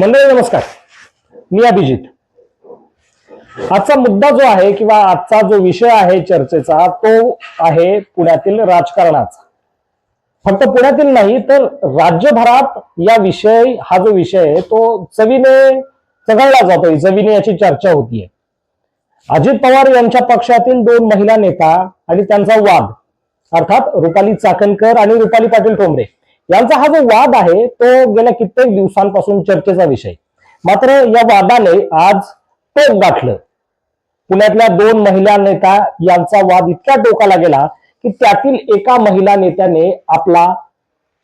मंडळी नमस्कार. मी अभिजित. आजचा मुद्दा जो आहे किंवा आजचा जो विषय आहे चर्चेचा तो आहे पुण्यातील राजकारणाचा. फक्त पुण्यातील नाही तर राज्यभरात या विषय हा जो विषय आहे तो चवीने चघळला जातोय. चवीने याची चर्चा होतीये. अजित पवार यांच्या पक्षातील दोन महिला नेता आणि त्यांचा वाद अर्थात रुपाली चाकणकर आणि रुपाली पाटील ठोंबरे. यांचा हा जो वाद आहे तो गेल्या कित्येक दिवसांपासून चर्चेचा विषय. मात्र या वादाने आज टोक गाठलं. पुण्यातल्या दोन महिला नेता यांचा वाद इतक्या टोकाला गेला की त्यातील एका महिला नेत्याने आपला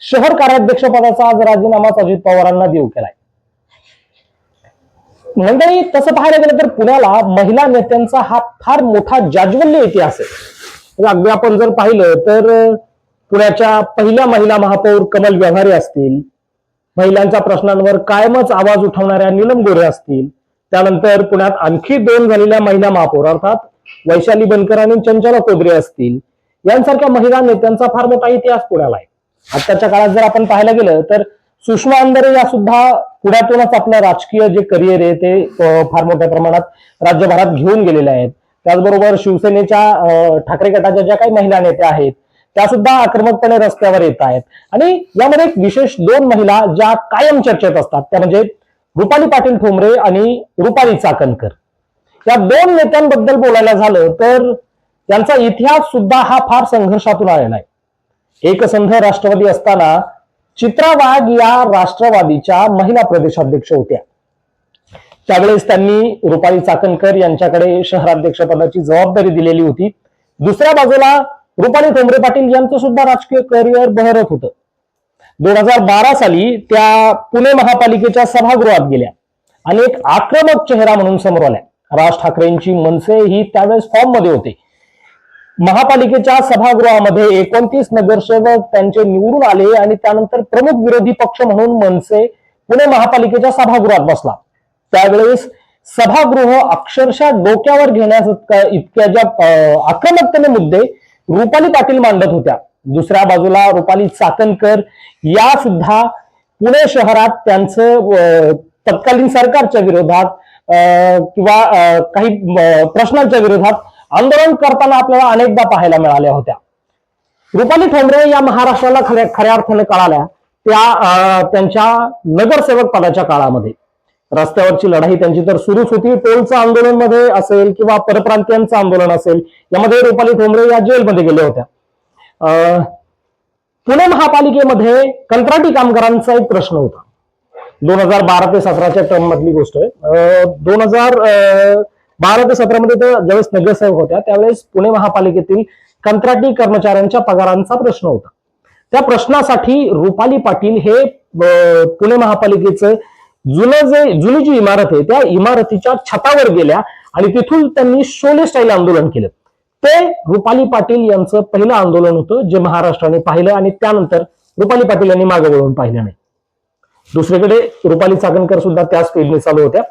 शहर कार्याध्यक्ष पदाचा आज राजीनामाच अजित पवारांना देऊ केलाय. मंडळी तसं पाहायला गेलं तर पुण्याला महिला नेत्यांचा हा फार मोठा जाज्वल्य इतिहास आहे. म्हणजे अगदी आपण जर पाहिलं तर पुण्याच्या पहिल्या महिला महापौर कमल व्यवहारे असतील महिलांच्या प्रश्नांवर कायमच आवाज उठवणाऱ्या नीलम गोरे असतील त्यानंतर पुण्यात आणखी दोन झालेल्या महिला महापौर अर्थात वैशाली बनकर आणि चंचला कोबरे असतील यांसारख्या महिला नेत्यांचा फार मोठा इतिहास पुण्याला आहे. आत्ताच्या काळात जर आपण पाहायला गेलं तर सुषमा अंधारे या सुद्धा पुण्यातूनच आपलं राजकीय जे करिअर आहे ते फार मोठ्या प्रमाणात राज्यभरात घेऊन गेलेले आहेत. त्याचबरोबर शिवसेनेच्या ठाकरे गटाच्या ज्या काही महिला नेत्या आहेत त्या सुद्धा आक्रमकपणे रस्त्यावर येत आहेत. आणि यामध्ये एक विशेष दोन महिला ज्या कायम चर्चेत असतात त्या म्हणजे रुपाली पाटील ठोंबरे आणि रुपाली चाकणकर. या दोन नेत्यांबद्दल बोलायला झालं तर त्यांचा इतिहास सुद्धा हा फार संघर्षातून आलेला आहे. एकसंध राष्ट्रवादी असताना चित्रा वाघ या राष्ट्रवादीच्या महिला प्रदेशाध्यक्ष होत्या. त्यावेळेस त्यांनी रुपाली चाकणकर यांच्याकडे शहराध्यक्ष पदाची जबाबदारी दिलेली होती. दुसऱ्या बाजूला रुपाली ठोंबरे पाटील यांचं सुद्धा राजकीय करिअर बहरत होतं. दोन हजार बारा साली त्या पुणे महापालिकेच्या सभागृहात गेल्या आणि एक आक्रमक चेहरा म्हणून समोर आल्या. राज ठाकरेंची मनसे ही त्यावेळेस फॉर्ममध्ये होते. महापालिकेच्या सभागृहामध्ये एकोणतीस नगरसेवक त्यांचे निवडून आले आणि त्यानंतर प्रमुख विरोधी पक्ष म्हणून मनसे पुणे महापालिकेच्या सभागृहात बसला. त्यावेळेस सभागृह अक्षरशः डोक्यावर घेण्यास इतक्या ज्या अं, आक्रमकतेने मुद्दे रुपाली पाटील मांडत होत्या. दुसऱ्या बाजूला रुपाली चाकणकर या सुद्धा पुणे शहरात त्यांचं तत्कालीन सरकारच्या विरोधात अं, किंवा काही प्रश्नांच्या विरोधात आंदोलन करताना आपल्याला अनेकदा पाहायला मिळाल्या होत्या. रुपाली ठोंबरे या महाराष्ट्राला खऱ्या खऱ्या अर्थाने कळाल्या. त्या अं, त्यांच्या नगरसेवक पदाच्या काळामध्ये. रस्त्यावरची लढाई त्यांची तर सुरूच होती. टोलचं आंदोलनमध्ये असेल किंवा परप्रांतीयांचं आंदोलन असेल यामध्ये रुपाली ठोंबरे या जेलमध्ये गेल्या होत्या. अं, पुणे महापालिकेमध्ये कंत्राटी कामगारांचा एक प्रश्न होता. दोन हजार बारा ते सतराच्या टर्म मधली गोष्ट आहे. दोन हजार बारा ते सतरामध्ये तर ज्यावेळेस नगरसेवक होत्या त्यावेळेस पुणे महापालिकेतील कंत्राटी कर्मचाऱ्यांच्या पगारांचा प्रश्न होता. त्या प्रश्नासाठी रुपाली पाटील हे पुणे महापालिकेचं जुनं जे जुनी जी इमारत आहे त्या इमारतीच्या छतावर गेल्या आणि तिथून त्यांनी शोले स्टाईल आंदोलन केलं. ते रुपाली पाटील यांचं पहिलं आंदोलन होतं जे महाराष्ट्राने पाहिलं आणि त्यानंतर रुपाली पाटील यांनी मागे वळून पाहिलं नाही. दुसरीकडे रुपाली चाकणकर सुद्धा त्याच पेजने चालू होत्या.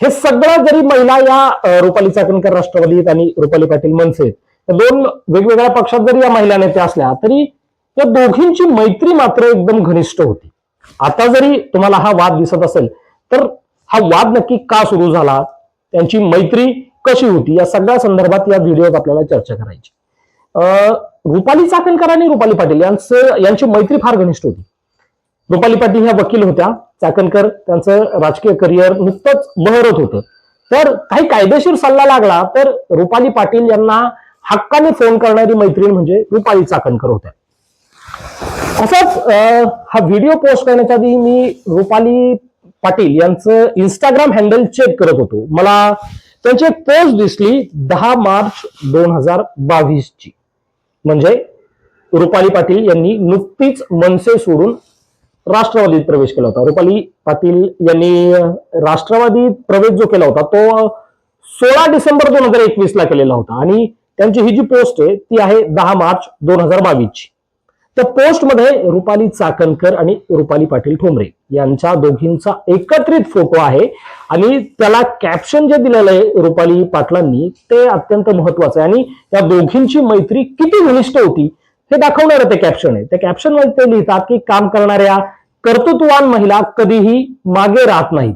हे सगळ्या जरी महिला या रुपाली चाकणकर राष्ट्रवादीत आणि रुपाली पाटील मनसे दोन वेगवेगळ्या पक्षात जरी या महिला नेत्या असल्या तरी या दोघींची मैत्री मात्र एकदम घनिष्ठ होती. आता जरी तुम्हाला हा वाद दिसत असेल तर हा वाद नक्की का सुरू झाला? त्यांची मैत्री कशी होती? या सगळ्या संदर्भात या व्हिडिओत आपल्याला चर्चा करायची. अं, रुपाली चाकणकर आणि रुपाली पाटील यांचं यांची मैत्री फार घनिष्ठ होती. रुपाली पाटील ह्या वकील होत्या. चाकणकर त्यांचं राजकीय करिअर नुकतंच बहरत होतं. तर काही कायदेशीर सल्ला लागला तर रुपाली पाटील यांना हक्काने फोन करणारी मैत्रीण म्हणजे रुपाली चाकणकर होत्या. असाच हा व्हिडिओ पोस्ट करण्याच्या आधी मी रुपाली पाटील यांचं इंस्टाग्राम हँडल चेक करत होतो. मला त्यांची एक पोस्ट दिसली दहा मार्च दोन हजार बावीस ची म्हणजे रुपाली पाटील यांनी नुकतीच मनसे सोडून राष्ट्रवादीत प्रवेश केला होता. रुपाली पाटील यांनी राष्ट्रवादीत प्रवेश जो केला होता तो सोळा डिसेंबर दोन हजार एकवीस ला केलेला होता. आणि त्यांची ही जी पोस्ट आहे ती आहे दहा मार्च दोन हजार बावीस ची त्या पोस्टमध्ये रुपाली चाकणकर आणि रुपाली पाटील ठोंबरे यांच्या दोघींचा एकत्रित फोटो आहे. आणि त्याला कॅप्शन जे दिलेलं आहे रुपाली पाटलांनी ते अत्यंत महत्वाचं आहे. आणि या दोघींची मैत्री किती घनिष्ठ होती हे दाखवणारं ते कॅप्शन आहे. त्या कॅप्शनमध्ये ते लिहितात की काम करणाऱ्या कर्तृत्ववान महिला कधीही मागे राहत नाहीत.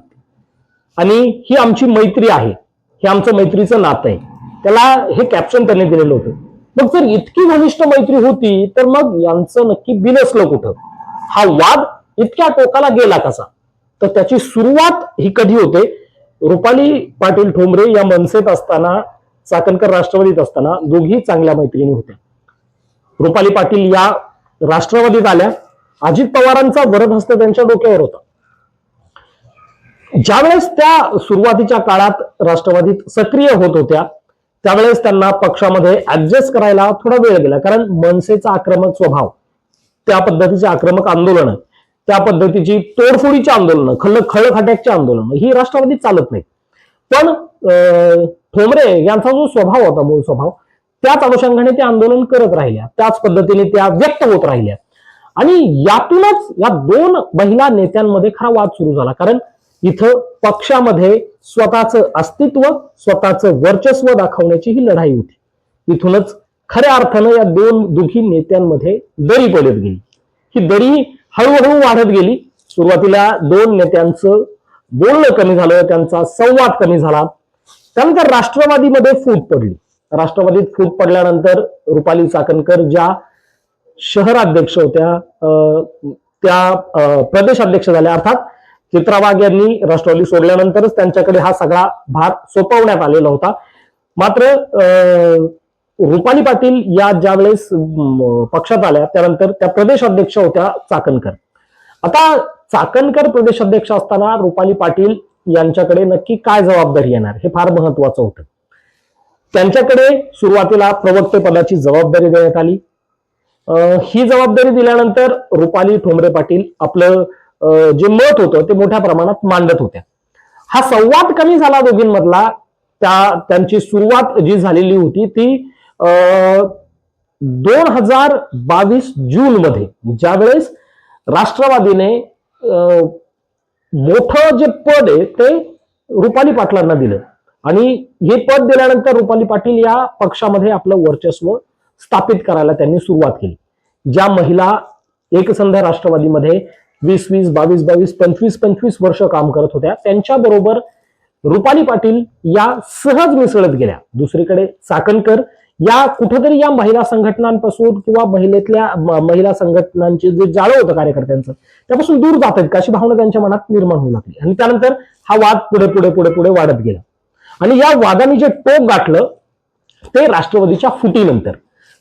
आणि ही आमची मैत्री आहे. हे आमचं मैत्रीचं नातं आहे. त्याला हे कॅप्शन त्यांनी दिलेलं होतं. मग जर इतकी घनिष्ठ मैत्री होती तर मग यांचं नक्की बिनसलं कुठं? हा वाद इतक्या टोकाला गेला कसा? तर त्याची सुरुवात ही कधी होते? रुपाली पाटील ठोंबरे या मनसेत असताना चाकणकर राष्ट्रवादीत असताना दोघी चांगल्या मैत्रिणी होत्या. रुपाली पाटील या राष्ट्रवादीत आल्या. अजित पवारांचा वरद हस्त त्यांच्या डोक्यावर होता. ज्यावेळेस त्या सुरुवातीच्या काळात राष्ट्रवादीत सक्रिय होत होत्या त्यावेळेस त्यांना पक्षामध्ये ऍडजस्ट करायला थोडा वेळ गेला. कारण मनसेचा आक्रमक स्वभाव त्या पद्धतीचे आक्रमक आंदोलन त्या पद्धतीची तोडफोडीची आंदोलनं खल्ल खळखाट्याची आंदोलनं ही राष्ट्रवादी चालत नाही. पण अं, ठोंबरे यांचा जो स्वभाव होता मूळ स्वभाव त्याच अनुषंगाने ते आंदोलन करत राहिल्या. त्याच पद्धतीने त्या व्यक्त होत राहिल्या. आणि यातूनच या दोन महिला नेत्यांमध्ये खरा वाद सुरू झाला. कारण इथं पक्षामध्ये स्वतःचं अस्तित्व स्वतःचं वर्चस्व दाखवण्याची ही लढाई होती. इथूनच खऱ्या अर्थानं या दोन दुखी नेत्यांमध्ये दरी पडत गेली. ही दरी हळूहळू वाढत गेली. सुरुवातीला दोन नेत्यांचं बोलणं कमी झालं त्यांचा संवाद कमी झाला. त्यानंतर राष्ट्रवादीमध्ये फूट पडली. राष्ट्रवादीत फूट पडल्यानंतर रुपाली चाकणकर ज्या शहराध्यक्ष होत्या अं, त्या प्रदेशाध्यक्ष झाल्या. अर्थात चित्रा यांनी राष्ट्रवादी सोडल्यानंतरच त्यांच्याकडे हा सगळा भार सोपवण्यात आलेला होता. मात्र अं, रुपाली पाटील या ज्यावेळेस पक्षात आल्या त्यानंतर त्या प्रदेशाध्यक्ष होत्या चाकणकर. आता चाकणकर प्रदेशाध्यक्ष असताना रुपाली पाटील यांच्याकडे नक्की काय जबाबदारी येणार? हे फार महत्वाचं होतं. त्यांच्याकडे सुरुवातीला प्रवक्ते पदाची जबाबदारी देण्यात आली. अं, ही जबाबदारी दिल्यानंतर रुपाली ठोंबरे पाटील आपलं जे मत होतं ते मोठ्या प्रमाणात मांडत होत्या. हा संवाद कमी झाला दोघींमधला. त्या त्यांची सुरुवात जी झालेली होती ती दोन हजार बावीस जून मध्ये ज्यावेळेस राष्ट्रवादीने अं, मोठं जे पद आहे ते रुपाली पाटलांना दिलं. आणि हे पद दिल्यानंतर रुपाली पाटील या पक्षामध्ये आपलं वर्चस्व स्थापित करायला त्यांनी सुरुवात केली. ज्या महिला एकसंध राष्ट्रवादीमध्ये वीस वीस बावीस बावीस पंचवीस पंचवीस वर्ष काम करत होत्या. त्यांच्याबरोबर रुपाली पाटील या सहज मिसळत गेल्या. दुसरीकडे चाकणकर या कुठेतरी या महिला संघटनांपासून किंवा महिलेतल्या महिला संघटनांचे जे जाळं होतं कार्यकर्त्यांचं त्यापासून दूर जात आहेत का? अशी भावना त्यांच्या मनात निर्माण होऊ लागली. आणि त्यानंतर हा वाद पुढे पुढे पुढे पुढे वाढत गेला. आणि या वादाने जे टोप गाठलं ते राष्ट्रवादीच्या फुटीनंतर.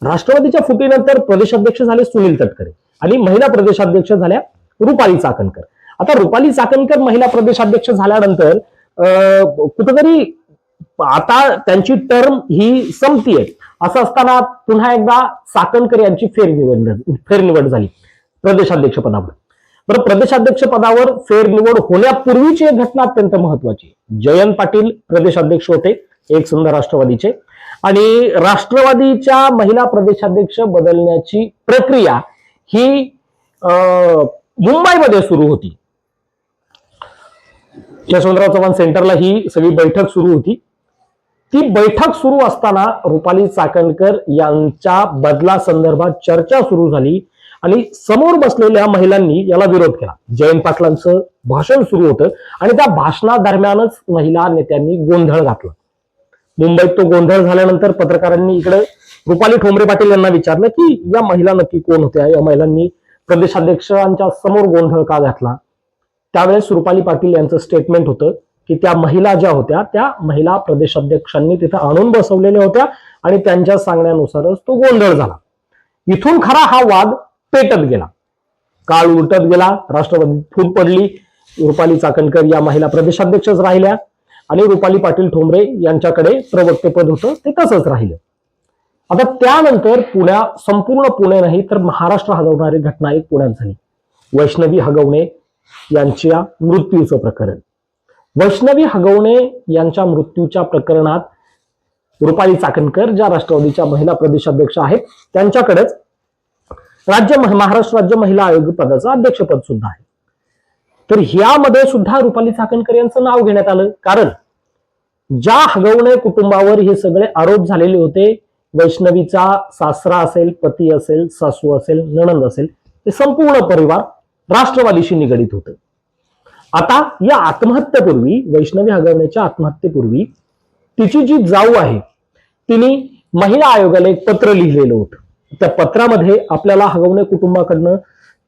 राष्ट्रवादीच्या फुटीनंतर प्रदेशाध्यक्ष झाले सुनील तटकरे आणि महिला प्रदेशाध्यक्ष झाल्या रुपाली चाकणकर. आता रुपाली चाकणकर महिला प्रदेशाध्यक्ष झाल्यानंतर अं, कुठेतरी आता त्यांची टर्म ही संपतीये असं असताना पुन्हा एकदा चाकणकर यांची फेरनिवड फेरनिवड झाली प्रदेशाध्यक्ष पदावर बरं प्रदेशाध्यक्ष पदावर फेरनिवड होण्यापूर्वीची एक घटना अत्यंत महत्वाची जयंत पाटील प्रदेशाध्यक्ष होते एक सुंदर राष्ट्रवादीचे. आणि राष्ट्रवादीच्या महिला प्रदेशाध्यक्ष बदलण्याची प्रक्रिया ही अं, मुंबईमध्ये सुरू होती. यशवंतराव चव्हाण सेंटरला ही सगळी बैठक सुरू होती. ती बैठक सुरू असताना रुपाली चाकणकर यांच्या बदला संदर्भात चर्चा सुरू झाली आणि समोर बसलेल्या महिलांनी याला विरोध केला. जयंत पाटलांचं भाषण सुरू होतं आणि त्या भाषणादरम्यानच महिला नेत्यांनी गोंधळ घातला. मुंबईत तो गोंधळ झाल्यानंतर पत्रकारांनी इकडे रुपाली ठोंबरे पाटील यांना विचारलं की या महिला नक्की कोण होत्या? या महिलांनी प्रदेशाध्यक्षांच्या समोर गोंधळ का घातला? त्यावेळेस रुपाली पाटील यांचं स्टेटमेंट होतं की त्या महिला ज्या होत्या त्या महिला प्रदेशाध्यक्षांनी तिथं आणून बसवलेल्या होत्या आणि त्यांच्या सांगण्यानुसारच तो गोंधळ झाला. इथून खरा हा वाद पेटत गेला. काळ उलटत गेला राष्ट्रवादी फूट पडली रुपाली चाकणकर या महिला प्रदेशाध्यक्षच राहिल्या आणि रुपाली पाटील ठोंबरे यांच्याकडे प्रवक्तेपद होतं ते तसंच राहिलं. आता त्यानंतर पुण्या संपूर्ण पुणे नाही तर महाराष्ट्र हगवणारी घटना एक पुण्यात झाली वैष्णवी हगवणे यांच्या मृत्यूचं प्रकरण. वैष्णवी हगवणे यांच्या मृत्यूच्या प्रकरणात रुपाली चाकणकर ज्या राष्ट्रवादीच्या महिला प्रदेशाध्यक्ष आहेत त्यांच्याकडेच राज्य महाराष्ट्र राज्य महिला आयोग पदाचं अध्यक्षपद सुद्धा आहे. तर ह्यामध्ये सुद्धा रुपाली चाकणकर यांचं नाव घेण्यात आलं. कारण ज्या हगवणे कुटुंबावर हे सगळे आरोप झालेले होते वैष्णवीचा सासरा असेल पती असेल सासू असेल नणंद असेल हे संपूर्ण परिवार राष्ट्रवादीशी निगडीत होतं. आता या आत्महत्येपूर्वी वैष्णवी हगवण्याच्या आत्महत्येपूर्वी तिची जी जाऊ आहे तिने महिला आयोगाला एक पत्र लिहिलेलं होतं. त्या पत्रामध्ये आपल्याला हगवणे कुटुंबाकडनं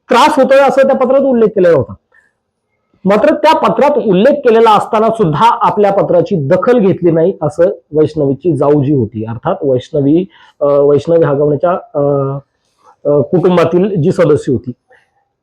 त्रास होतोय असं त्या पत्रात उल्लेख केलेला होता. मात्र त्या पत्रात उल्लेख केलेला असताना सुद्धा आपल्या पत्राची दखल घेतली नाही असं वैष्णवीची जाऊ जी होती. अर्थात वैष्णवी अं, वैष्णवी हगवण्याच्या अं, कुटुंबातील जी सदस्य होती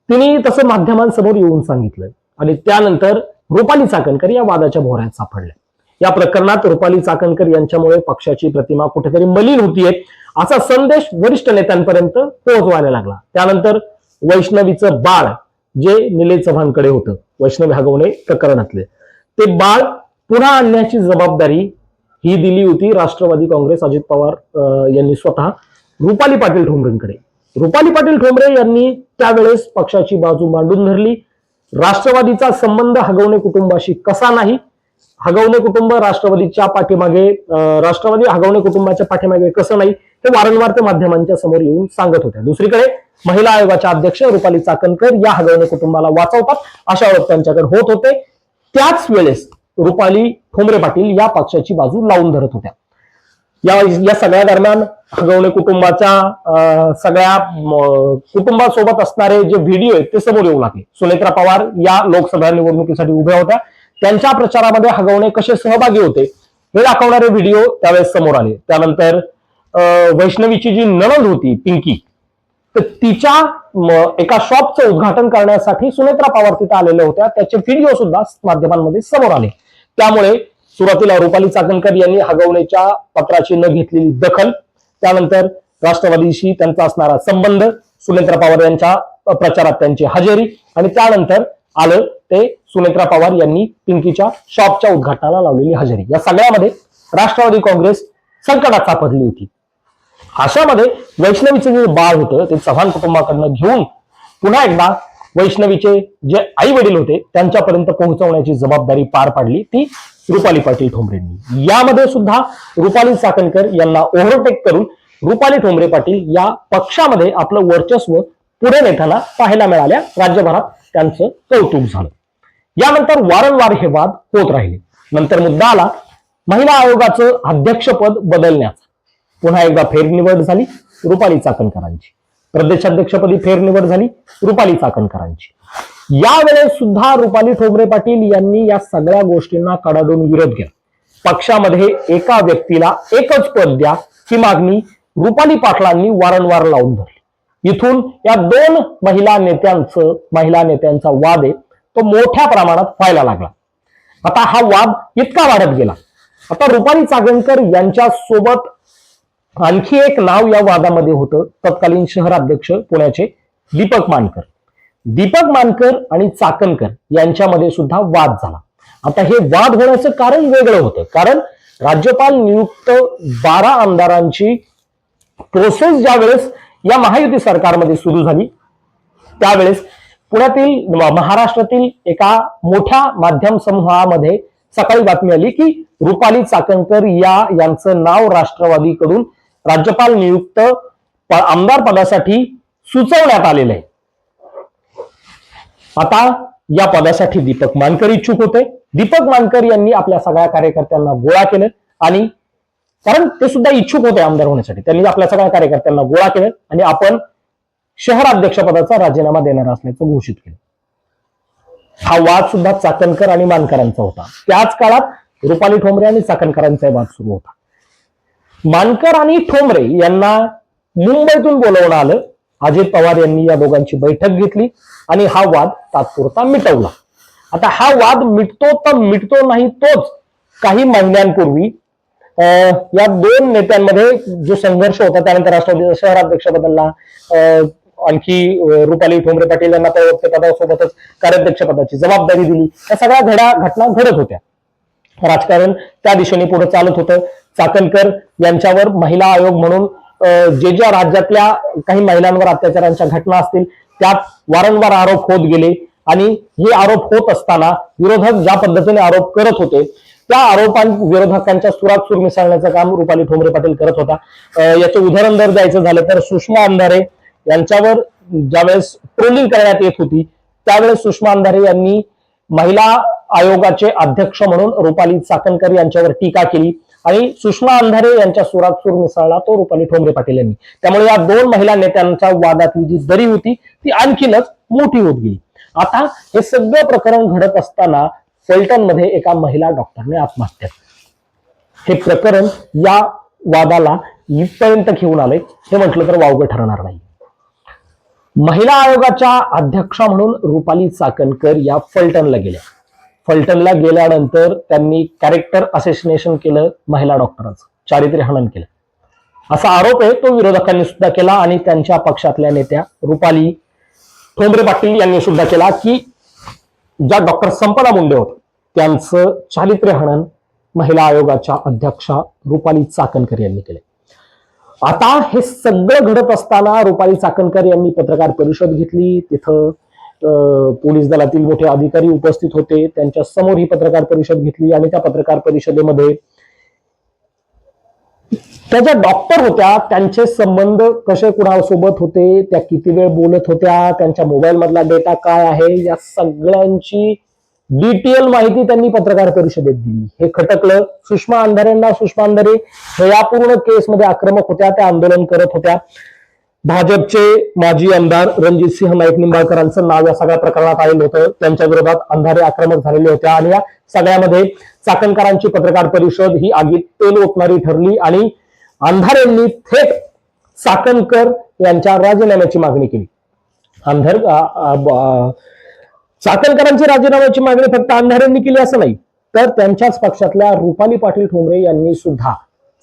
तिने तसं माध्यमांसमोर येऊन सांगितलं आणि त्यानंतर रुपाली चाकणकर या वादाच्या भोऱ्यात सापडल्या. या प्रकरणात रुपाली चाकणकर यांच्यामुळे पक्षाची प्रतिमा कुठेतरी मलिन होतीये असा संदेश वरिष्ठ नेत्यांपर्यंत पोहोचवायला लागला. त्यानंतर वैष्णवीचं बाळ जे निले चव्हाणकडे होतं वैष्णव हगवणे प्रकरणातले. ते बाळ पुन्हा आणण्याची जबाबदारी ही दिली होती राष्ट्रवादी काँग्रेस अजित पवार यांनी स्वतः रुपाली पाटील ठोंबरेंकडे. रुपाली पाटील ठोंबरे यांनी त्यावेळेस पक्षाची बाजू मांडून धरली. राष्ट्रवादीचा संबंध हगवणे कुटुंबाशी कसा नाही हगवणे कुटुंब राष्ट्रवादीच्या पाठीमागे राष्ट्रवादी हगवणे कुटुंबाच्या पाठीमागे कसं नाही हे वारंवार ते माध्यमांच्या समोर येऊन सांगत होत्या. दुसरीकडे महिला आयोगाच्या अध्यक्ष रुपाली चाकणकर या हगवणे कुटुंबाला वाचवतात अशा ओळख त्यांच्याकडे होत होते. त्याच वेळेस रुपाली ठोंबरे पाटील या पक्षाची बाजू लावून धरत होत्या. या या सगळ्या दरम्यान हगवणे कुटुंबाच्या अं, सगळ्या कुटुंबासोबत असणारे जे व्हिडिओ आहेत ते समोर येऊ लागले. सुनेत्रा पवार या लोकसभा निवडणुकीसाठी उभ्या होत्या. त्यांच्या प्रचारामध्ये हगवणे कसे सहभागी होते हे दाखवणारे व्हिडिओ त्यावेळेस समोर आले. त्यानंतर अं, वैष्णवीची जी नणंद होती पिंकी तर तिच्या एका शॉपचं उद्घाटन करण्यासाठी सुनेत्रा पवार तिथे आलेल्या होत्या. त्याचे व्हिडिओ सुद्धा माध्यमांमध्ये समोर आले. त्यामुळे सुरुवातीला रुपाली चाकणकर यांनी हगवण्याच्या पत्राची न घेतलेली दखल त्यानंतर राष्ट्रवादीशी त्यांचा असणारा संबंध सुनेत्रा पवार यांच्या प्रचारात त्यांची हजेरी आणि त्यानंतर आलं ते सुनेत्रा पवार यांनी पिंकीच्या शॉपच्या उद्घाटनाला लावलेली हजेरी. या सगळ्यामध्ये राष्ट्रवादी काँग्रेस संकटात सापडली होती. अशामध्ये वैष्णवीचं जे बाळ होतं ते चव्हाण कुटुंबाकडनं घेऊन पुन्हा एकदा वैष्णवीचे जे आई वडील होते त्यांच्यापर्यंत पोहोचवण्याची जबाबदारी पार पाडली ती रुपाली पाटील ठोंबरेंनी. यामध्ये सुद्धा रुपाली चाकणकर यांना ओव्हरटेक करून रुपाली ठोंबरे पाटील या पक्षामध्ये आपलं वर्चस्व पुढे नेताना पाहायला मिळाल्या. राज्यभरात त्यांचं कौतुक झालं. यानंतर वारंवार हे वाद होत राहिले. नंतर मुद्दा आला महिला आयोगाचं अध्यक्षपद बदलण्याचा. पुन्हा एकदा फेरनिवड झाली रुपाली चाकणकरांची. प्रदेशाध्यक्षपदी फेरनिवड झाली रुपाली चाकणकरांची. यावेळेस सुद्धा रुपाली ठोंबरे पाटील यांनी या सगळ्या गोष्टींना कडाडून विरोध केला. पक्षामध्ये एका व्यक्तीला एकच पद द्या ही मागणी रुपाली पाटलांनी वारंवार लावून धरली. इथून या दोन महिला नेत्यांचं महिला नेत्यांचा वाद आहे तो मोठ्या प्रमाणात व्हायला लागला. आता हा वाद इतका वाढत गेला. आता रुपाली चाकणकर यांच्या सोबत आणखी एक नाव या वादामध्ये होतं. तत्कालीन शहराध्यक्ष पुण्याचे दीपक मानकर. दीपक मानकर आणि चाकणकर यांच्यामध्ये सुद्धा वाद झाला. आता हे वाद होण्याचं कारण वेगळं होतं. कारण राज्यपाल नियुक्त बारा आमदारांची प्रोसेस ज्यावेळेस या महायुती सरकारमध्ये सुरू झाली त्यावेळेस पुण्यातील महाराष्ट्रातील एका मोठ्या माध्यम समूहामध्ये सकाळी बातमी आली की रुपाली चाकणकर या यांचं नाव राष्ट्रवादीकडून राज्यपाल नियुक्त आमदार पदासाठी सुचवण्यात आलेलं आहे आता या पदासाठी दीपक मानकर इच्छुक होते. दीपक मानकर यांनी आपल्या सगळ्या कार्यकर्त्यांना गोळा केलं आणि कारण ते सुद्धा इच्छुक होते आमदार होण्यासाठी. त्यांनी आपल्या सगळ्या कार्यकर्त्यांना गोळा केलं आणि आपण शहराध्यक्षपदाचा राजीनामा देणार असल्याचं घोषित केलं. हा वाद सुद्धा चाकणकर आणि मानकरांचा होता. त्याच काळात रुपाली ठोंबरे आणि चाकणकरांचा वाद सुरू होता. मानकर आणि ठोंबरे यांना मुंबईतून बोलवणं आलं. अजित पवार यांनी या दोघांची बैठक घेतली आणि हा वाद तात्पुरता मिटवला. आता हा वाद मिटतो तर मिटतो नाही तोच काही महिन्यांपूर्वी अं, या दोन नेत्यांमध्ये जो संघर्ष होता त्यानंतर राष्ट्रवादीचा शहराध्यक्ष बदलला अं, आणखी रुपाली ठोंबरे पाटील यांना प्रवक्ते पदासोबतच कार्याध्यक्ष पदाची जबाबदारी दिली. या सगळ्या घडा घटना घडत होत्या. राजकारण त्या दिशेने पुढे चालत होतं. चाकणकर यांच्यावर महिला आयोग म्हणून जे ज्या राज्यातल्या काही महिलांवर अत्याचारांच्या घटना असतील त्यात वारंवार आरोप होत गेले. आणि हे आरोप होत असताना विरोधक ज्या पद्धतीने आरोप करत होते त्या आरोपां विरोधकांच्या सुरात सूर मिसळण्याचं काम रुपाली ठोंबरे पाटील करत होता. याचं उदाहरण जर द्यायचं झालं तर सुषमा अंधारे यांच्यावर ज्यावेळेस ट्रोलिंग करण्यात येत होती त्यावेळेस सुषमा अंधारे यांनी महिला आयोगाचे अध्यक्ष म्हणून रुपाली चाकणकर यांच्यावर टीका केली आणि सुषमा अंधारे यांच्या सुरात सूर मिसळला तो रुपाली ठोंबरे पाटील यांनी. त्यामुळे या दोन महिला नेत्यांच्या वादातली जी दरी होती ती आणखीनच मोठी होत गेली. आता हे सगळं प्रकरण घडत असताना फलटणमध्ये एका महिला डॉक्टरने आत्महत्या केली. हे प्रकरण या वादाला इथपर्यंत घेऊन आले हे म्हटलं तर वावगं ठरणार नाही. महिला आयोगाच्या अध्यक्षा म्हणून रुपाली चाकणकर या फलटणला गेल्या. फलटणला गेल्यानंतर त्यांनी कॅरेक्टर असेसिनेशन केलं महिला डॉक्टरांचं चारित्र्य हनन केलं. असा आरोप आहे तो विरोधकांनी सुद्धा केला आणि त्यांच्या पक्षातल्या नेत्या रुपाली ठोंबरे पाटील यांनी सुद्धा केला की ज्या डॉक्टर संपदा मुंडे होत त्यांचं चारित्र्य हनन महिला आयोगाच्या अध्यक्षा रुपाली चाकणकर यांनी केले. आता हे सगळं घडत असताना रुपाली चाकणकर यांनी पत्रकार परिषद घेतली. तिथं पोलीस दलातील मोठे अधिकारी उपस्थित होते. त्यांच्यासमोर ही पत्रकार परिषद घेतली आणि त्या पत्रकार परिषदेमध्ये त्या ज्या डॉक्टर होत्या त्यांचे संबंध कसे कुणासोबत होते त्या किती वेळ बोलत होत्या त्यांच्या मोबाईल मधला डेटा काय आहे या सगळ्यांची डीटीएल माहिती त्यांनी पत्रकार परिषदेत दिली. हे खटकलं. सुषमा अंधारेंना सुषमा अंधारे हे या पूर्ण केसमध्ये आक्रमक होत्या त्या आंदोलन करत होत्या. भाजपचे माजी आमदार रणजित सिंह नाईक निंबाळकरांचं नाव या सगळ्या प्रकरणात आलेलं होतं. त्यांच्या विरोधात अंधारे आक्रमक झालेले होते. आणि या सगळ्यामध्ये चाकणकरांची पत्रकार परिषद ही आगीत तेल ओतणारी ठरली आणि अंधारेंनी थेट चाकणकर यांच्या राजीनाम्याची मागणी केली. अंधार चाकणकरांची राजीनाम्याची मागणी फक्त अंधारेंनी केली असं नाही तर त्यांच्याच पक्षातल्या रुपाली पाटील ठोंबरे यांनी सुद्धा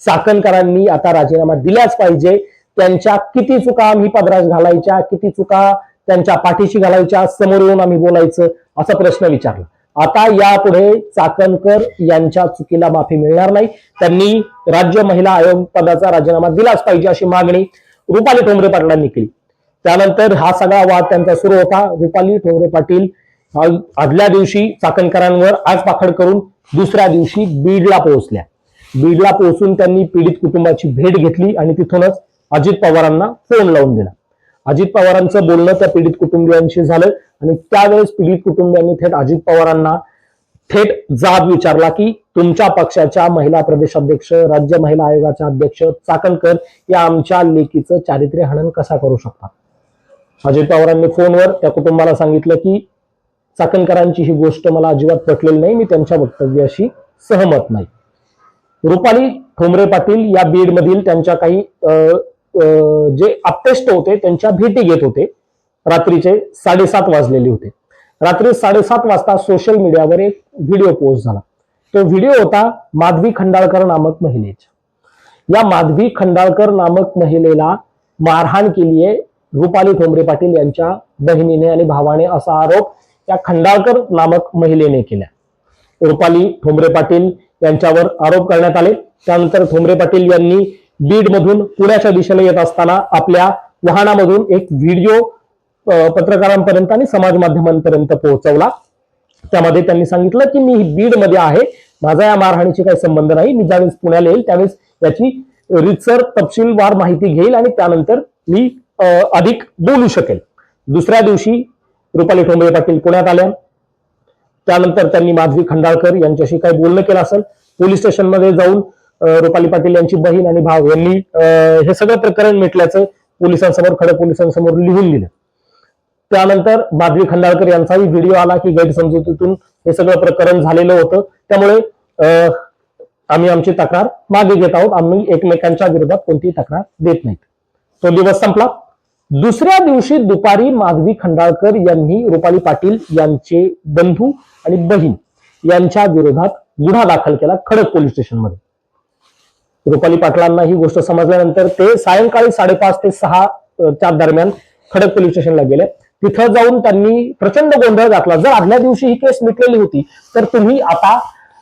चाकणकरांनी आता राजीनामा दिलाच पाहिजे. त्यांच्या किती चुका आम्ही पदरास घालायच्या किती चुका त्यांच्या पाठीशी घालायच्या समोर येऊन आम्ही बोलायचं असा प्रश्न विचारला. आता यापुढे चाकणकर यांच्या चुकीला माफी मिळणार नाही. त्यांनी राज्य महिला आयोग पदाचा राजीनामा दिलाच पाहिजे अशी मागणी रुपाली ठोंबरे पाटलांनी केली. त्यानंतर हा सगळा वाद त्यांचा सुरू होता. रुपाली ठोंबरे पाटील आज- आदल्या दिवशी चाकणकरांवर आज पाखड करून दुसऱ्या दिवशी बीडला पोहोचल्या. बीडला पोहोचून त्यांनी पीडित कुटुंबाची भेट घेतली आणि तिथूनच अजित पवारांना फोन लावून दिला. अजित पवारांचं बोलणं त्या पीडित कुटुंबियांशी झालं आणि त्यावेळेस पीडित कुटुंबियांनी थेट अजित पवारांना थेट जाब विचारला की तुमच्या पक्षाच्या महिला प्रदेशाध्यक्ष राज्य महिला आयोगाच्या अध्यक्ष चाकणकर या आमच्या लेकीचं चारित्र्य हनन कसा करू शकतात? अजित पवारांनी फोनवर त्या कुटुंबाला सांगितलं की चाकणकरांची ही गोष्ट मला अजिबात पटलेली नाही. मी त्यांच्या वक्तव्याशी सहमत नाही. रुपाली ठोंबरे पाटील या बीड मधील त्यांच्या काही जे आप्तेष्ट होते त्यांच्या भेटी घेत होते. रात्रीचे साडेसात वाजलेले होते. रात्री साडेसात वाजता सोशल मीडियावर एक व्हिडिओ पोस्ट झाला. तो व्हिडिओ होता माधवी खंडाळकर नामक महिलेचा. या माधवी खंडाळकर नामक महिलेला मारहाण केली आहे रुपाली ठोंबरे पाटील यांच्या बहिणीने आणि भावाने असा आरोप त्या खंडाळकर नामक महिलेने केल्या. रुपाली ठोंबरे पाटील यांच्यावर आरोप करण्यात आले. त्यानंतर ठोंबरे पाटील यांनी बीड मधून पुण्याच्या दिशेने येत असताना आपल्या वाहनामधून एक व्हिडिओ पत्रकारांपर्यंत आणि समाज माध्यमांपर्यंत पोहोचवला. त्यामध्ये त्यांनी सांगितलं की मी बीडमध्ये आहे. माझा या मारहाणीशी काही संबंध नाही. मी ज्यावेळेस पुण्याला येईल त्यावेळेस याची रितसर तपशीलवार माहिती घेईल आणि त्यानंतर मी अधिक बोलू शकेल. दुसऱ्या दिवशी रुपाली ठोंबळे पाटील पुण्यात आल्या त्यानंतर त्यांनी माधवी खंडाळकर यांच्याशी काही बोलणं केलं असेल. पोलीस स्टेशनमध्ये जाऊन रुपाली पाटील यांची बहीण आणि भाव यांनी हे सगळं प्रकरण मिटल्याचं पोलिसांसमोर खडक पोलिसांसमोर लिहून दिलं. त्यानंतर माधवी खंडाळकर यांचाही व्हिडिओ आला की गैरसमजुतीतून हे सगळं प्रकरण झालेलं होतं. त्यामुळे आम्ही आमची तक्रार मागे घेत आहोत. आम्ही एकमेकांच्या विरोधात कोणतीही तक्रार देत नाहीत. तो दिवस संपला. दुसऱ्या दिवशी दुपारी माधवी खंडाळकर यांनी रुपाली पाटील यांचे बंधू आणि बहीण यांच्या विरोधात गुन्हा दाखल केला खडक पोलीस स्टेशनमध्ये. रुपाली पाटलांना ही गोष्ट समजल्यानंतर ते सायंकाळी साडेपाच ते सहा च्या दरम्यान खडक पोलीस स्टेशनला गेले. तिथं जाऊन त्यांनी प्रचंड गोंधळ घातला. जर आदल्या दिवशी ही केस मिटलेली होती तर तुम्ही आता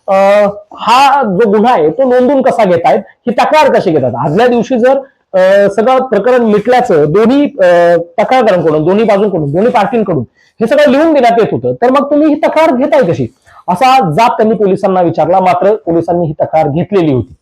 हा जो गुन्हा आहे तो नोंदून कसा घेतायत ही तक्रार कशी घेतात? आदल्या दिवशी जर सगळं प्रकरण मिटल्याचं दोन्ही अ, दोन्ही बाजूंकडून दोन्ही पार्टींकडून हे सगळं लिहून देण्यात येत होतं. तर मग तुम्ही ही तक्रार घेताय कशी? असा जाब त्यांनी पोलिसांना विचारला मात्र पोलिसांनी ही तक्रार घेतलेली होती.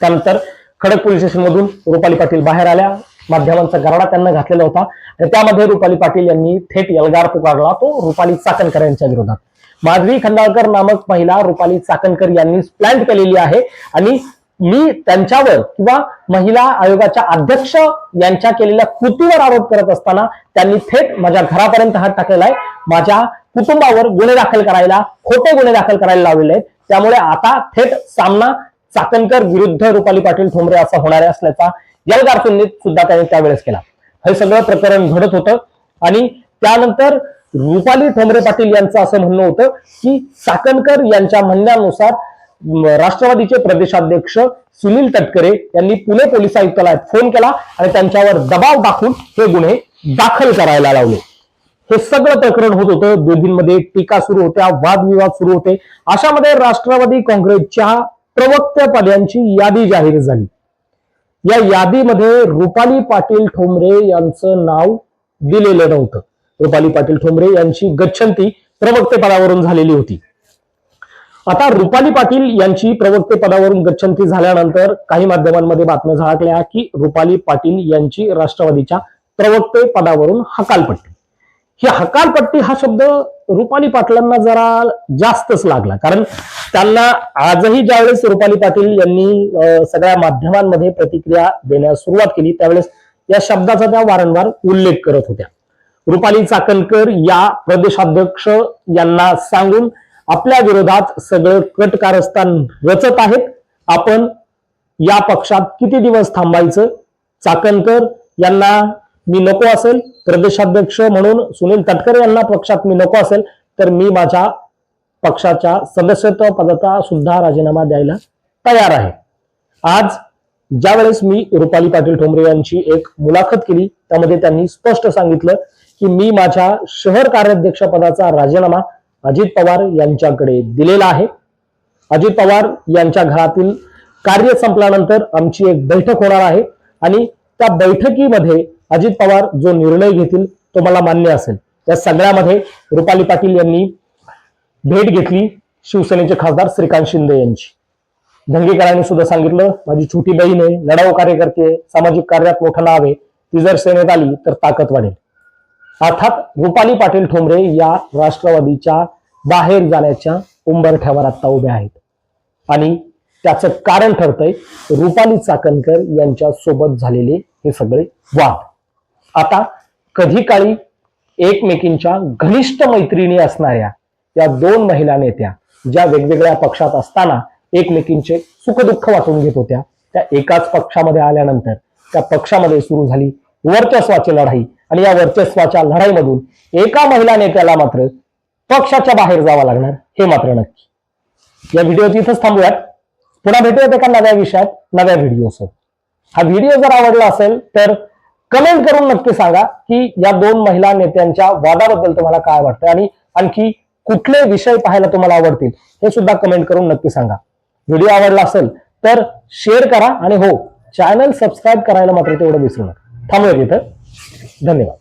त्यानंतर खडक पोलीस स्टेशन मधून रुपाली पाटील बाहेर आल्या माध्यमांचा गराडा त्यांना घातलेला होता आणि त्यामध्ये रुपाली पाटील यांनी थेट यलगार पुकारला तो रुपाली चाकणकर यांच्या विरोधात. माधवी खंडाळकर नामक महिला रुपाली चाकणकर यांनी प्लॅन केलेली आहे आणि मी त्यांच्यावर किंवा महिला आयोगाच्या अध्यक्ष यांच्या केलेल्या कृतीवर आरोप करत असताना त्यांनी थेट माझ्या घरापर्यंत हात टाकलेला आहे. माझ्या कुटुंबावर गुन्हे दाखल करायला खोटे गुन्हे दाखल करायला लावलेले आहेत. त्यामुळे आता थेट सामना चाकणकर विरुद्ध रुपाली पाटील ठोंबरे असा होणार असल्याचा यलगार सुद्धा त्यांनी त्यावेळेस केला. हे सगळं प्रकरण घडत होतं आणि त्यानंतर रुपाली ठोंबरे पाटील यांचं असं म्हणणं होतं की चाकणकर यांच्या म्हणण्यानुसार राष्ट्रवादीचे प्रदेशाध्यक्ष सुनील तटकरे यांनी पुणे पोलीस आयुक्तालयात फोन केला आणि त्यांच्यावर दबाव दाखवून हे गुन्हे दाखल करायला लावले. हे सगळं प्रकरण होत होतं. दोघींमध्ये टीका सुरू होत्या वादविवाद सुरू होते. अशामध्ये राष्ट्रवादी काँग्रेसच्या प्रवक्त्यापदांची यादी जाहीर झाली. या यादीमध्ये रुपाली पाटील ठोंबरे यांचं नाव दिलेलं नव्हतं. रुपाली पाटील ठोंबरे यांची गच्छंती प्रवक्तेपदावरून झालेली होती. आता रुपाली पाटील यांची प्रवक्ते पदावरून गच्छंती झाल्यानंतर काही माध्यमांमध्ये बातम्या झळकल्या की रुपाली पाटील यांची राष्ट्रवादीच्या प्रवक्ते पदावरून हकालपट्टी. ही हकालपट्टी हा शब्द रुपाली पाटलांना जरा जास्तच लागला. कारण त्यांना आजही ज्यावेळेस रुपाली पाटील यांनी सगळ्या माध्यमांमध्ये प्रतिक्रिया देण्यास सुरुवात केली त्यावेळेस या शब्दाचा त्या वारंवार उल्लेख करत होत्या. रुपाली चाकणकर या प्रदेशाध्यक्ष यांना सांगून आपल्या विरोधात सगळं कटकारस्थान रचत आहेत. आपण या पक्षात किती दिवस थांबायचं? चाकणकर यांना मी नको असेल. प्रदेशाध्यक्ष म्हणून सुनील तटकरे यांना पक्षात मी नको असेल. तर मी माझ्या पक्षाच्या सदस्यत्व पदाचा सुद्धा राजीनामा द्यायला तयार आहे. आज ज्यावेळेस मी रुपाली पाटील ठोंबरे यांची एक मुलाखत केली त्यामध्ये त्यांनी स्पष्ट सांगितलं की मी माझ्या शहर कार्याध्यक्ष पदाचा राजीनामा अजित पवार यांच्याकडे दिलेला आहे. अजित पवार यांच्या घरातील कार्य संपल्यानंतर आमची एक बैठक होणार आहे आणि त्या बैठकीमध्ये अजित पवार जो निर्णय घेतील तो मला मान्य असेल. त्या सगळ्यामध्ये रुपाली पाटील यांनी भेट घेतली शिवसेनेचे खासदार श्रीकांत शिंदे यांची. धंगेकरांनी सुद्धा सांगितलं माझी छोटी बहीण आहे लढाऊ कार्यकर्ते आहे, सामाजिक कार्यात मोठं नाव आहे ती जर सेनेत आली तर ताकद वाढेल. अर्थात रुपाली पाटील ठोंबरे या राष्ट्रवादीच्या बाहेर जाण्याच्या उंबरठ्यावर आता उभ्या आहेत. आणि त्याचं कारण ठरतंय रुपाली चाकणकर यांच्या सोबत झालेले हे सगळे वाद. आता कधी काळी एकमेकींच्या घनिष्ठ मैत्रिणी असणाऱ्या या दोन महिला नेत्या ज्या वेगवेगळ्या पक्षात असताना एकमेकींचे सुखदुःख वाटून घेत होत्या त्या एकाच पक्षामध्ये आल्यानंतर त्या पक्षामध्ये सुरू झाली वर्चस्वाची लढाई आणि या वर्चस्वाच्या लढाईमधून एका महिला नेत्याला मात्र पक्षाच्या बाहेर जावं लागणार हे मात्र नक्की. या व्हिडिओ इथंच थांबूयात. पुन्हा भेटूयात एका नव्या विषयात नव्या व्हिडिओसह. हा व्हिडिओ जर आवडला असेल तर कमेंट करून नक्की सांगा की या दोन महिला नेत्यांच्या वादाबद्दल तुम्हाला काय वाटतं आणि आणखी कुठले विषय पाहायला तुम्हाला आवडतील हे सुद्धा कमेंट करून नक्की सांगा. व्हिडिओ आवडला असेल तर शेअर करा आणि हो चॅनल सबस्क्राईब करायला मात्र तेवढं विसरू नका. थांबूया तिथं धन्यवाद